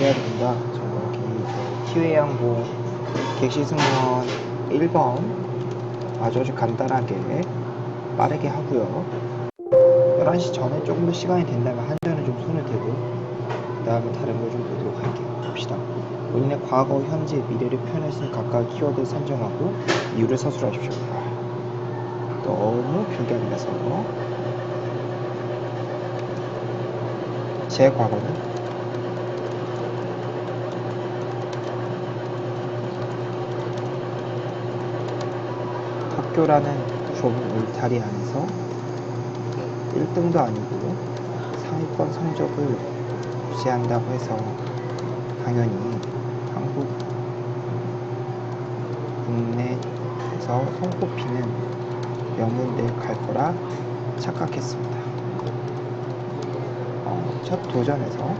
알려드립니다. 저기 티웨이 항공 객시 승무원 1번 아주 아주 간단하게 빠르게 하고요. 11시 전에 조금 더 시간이 된다면 한전에 좀 손을 대고 그 다음에 다른 걸 좀 보도록 할게요. 봅시다. 본인의 과거, 현재, 미래를 표현할 수 있는 각각 키워드를 선정하고 이유를 서술하십시오. 아, 너무 불경이라서 제 과거는 학교라는 좁은 울타리 안에서 1등도 아니고 상위권 성적을 유지한다고 해서 당연히 한국 국내에서 손꼽히는 명문대에 갈 거라 착각했습니다. 어, 첫 도전에서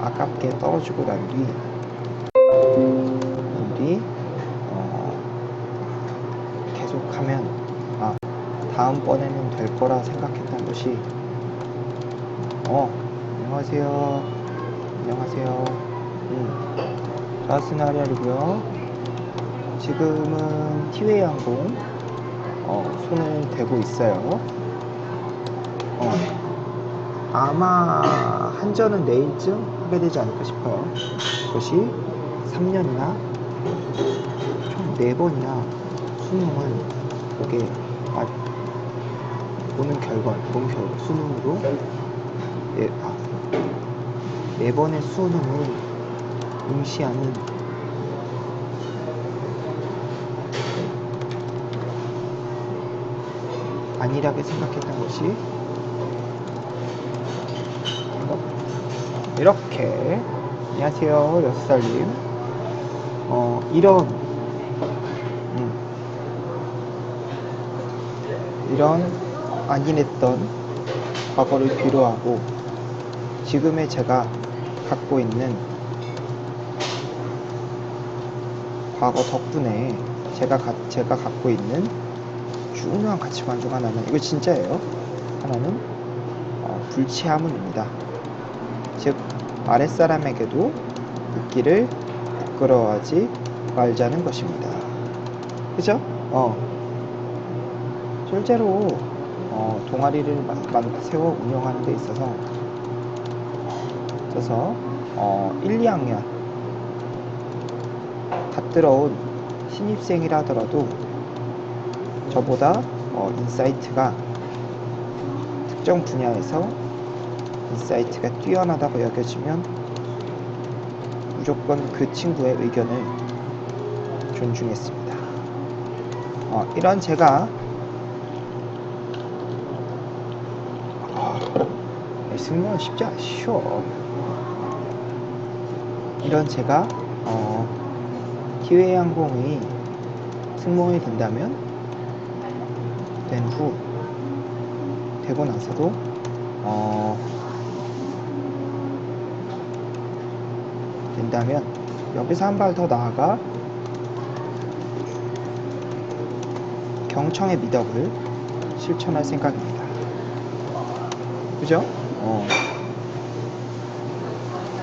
아깝게 떨어지고 난 뒤, 다음번에는 될 거라 생각했던 것이 어 안녕하세요. 안녕하세요. 음, 라스나리알이고요. 지금은 티웨이 항공 어, 손을 대고 있어요. 어, 아마 한전은 내일쯤 하게 되지 않을까 싶어요. 그것이 3년이나 총 4번이나 수능을 보게 아, 보는 결과 본 결과 수능으로 네, 아, 네 번의 수능을 응시하는 안일하게 생각했던 것이. 이렇게 안녕하세요 여섯 살님 어 이런 음, 이런 안일했던 과거를 뒤로하고 지금의 제가 갖고 있는 과거 덕분에 제가, 가, 제가 갖고 있는 중요한 가치관 중 하나는 이거 진짜예요? 하나는 어, 불치함은입니다. 즉 아랫사람에게도 있기를 부끄러워하지 말자는 것입니다. 그죠? 어. 실제로 어, 동아리를 마- 만- 세워 운영하는 데 있어서 있어서 어, 1, 2학년 갓 들어온 신입생이라 하더라도 저보다 어, 인사이트가 특정 분야에서 인사이트가 뛰어나다고 여겨지면 무조건 그 친구의 의견을 존중했습니다. 어, 이런 제가 승무원 쉽지 않죠. 이런 제가 어, 티웨이 항공의 승무원이 된다면 된 후 되고 나서도 어, 된다면 여기서 한 발 더 나아가 경청의 미덕을 실천할 생각입니다. 그죠? 어.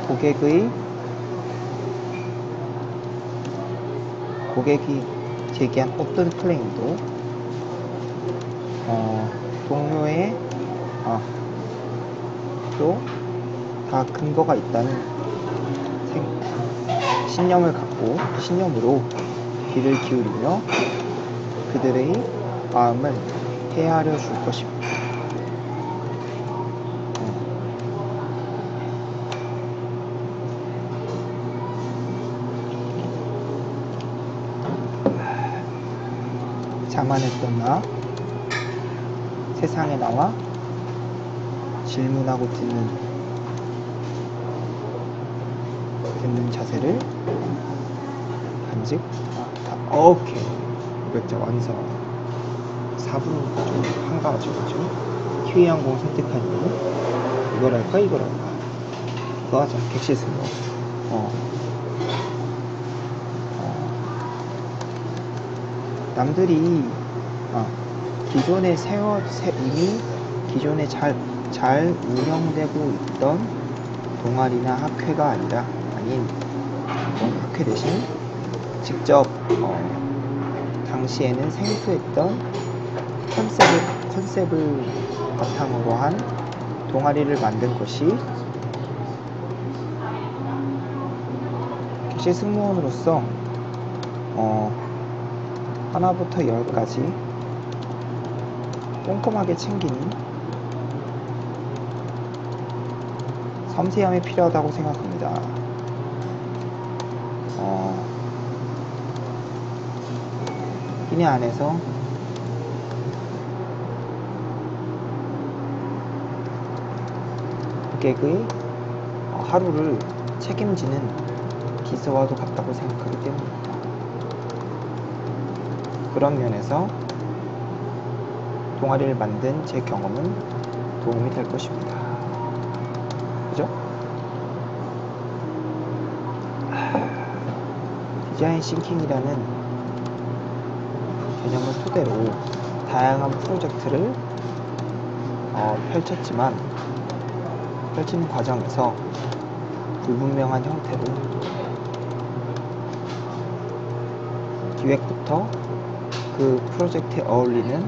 고객의 고객이 제기한 어떤 클레임도 어, 동료의 아, 또다 근거가 있다는 생- 신념을 갖고 신념으로 귀를 기울이며 그들의 마음을 헤아려 줄 것입니다. 자만했던 나 세상에 나와 질문하고 듣는 듣는 자세를 간직 아, 다, 오케이. 500자 완성. 4분 좀 한가하죠 그죠? 키위 항공 선택한 이유 이걸 할까 이걸 할까? 그거 하자. 객실 승무 어. 어. 남들이 아, 기존에 세워 세- 이미 기존에 잘, 잘 운영되고 있던 동아리나 학회가 아니라 아니 아닌 어, 국회 대신 직접 어, 당시에는 생소했던 컨셉을, 컨셉을 바탕으로 한 동아리를 만든 것이 객실 승무원으로서 어, 하나부터 열까지 꼼꼼하게 챙기는 섬세함이 필요하다고 생각합니다. 어, 기내 안에서 고객의 어, 하루를 책임지는 기서와도 같다고 생각하기 때문입니다. 그런 면에서 동아리를 만든 제 경험은 도움이 될 것입니다. 그죠? 하, 디자인 싱킹이라는 개념을 토대로 다양한 프로젝트를 어, 펼쳤지만 펼치는 과정에서 불분명한 형태로 기획부터 그 프로젝트에 어울리는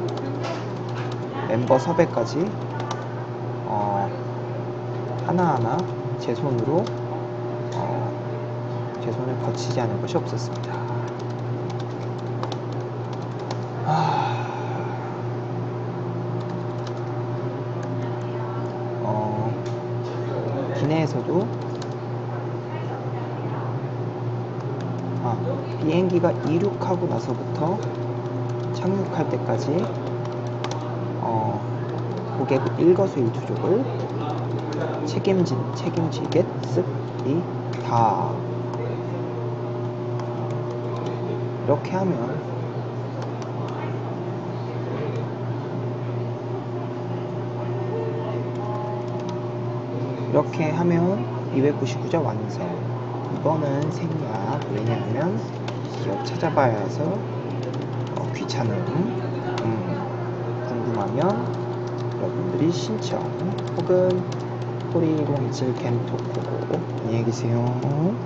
멤버 섭외까지 어, 하나하나 제 손으로 어, 제 손을 거치지 않은 것이 없었습니다. 아, 어, 기내에서도 아, 비행기가 이륙하고 나서부터 착륙할 때까지 어, 고객 일거수일투족을 책임진 책임지겠습니다. 이렇게 하면 이렇게 하면 299자 완성. 이거는 생략. 왜냐하면 기업 찾아봐야 해서 어, 귀찮음. 음, 궁금하면 여러분들이 신청 혹은 포리127 캠토코 안녕히 계세요.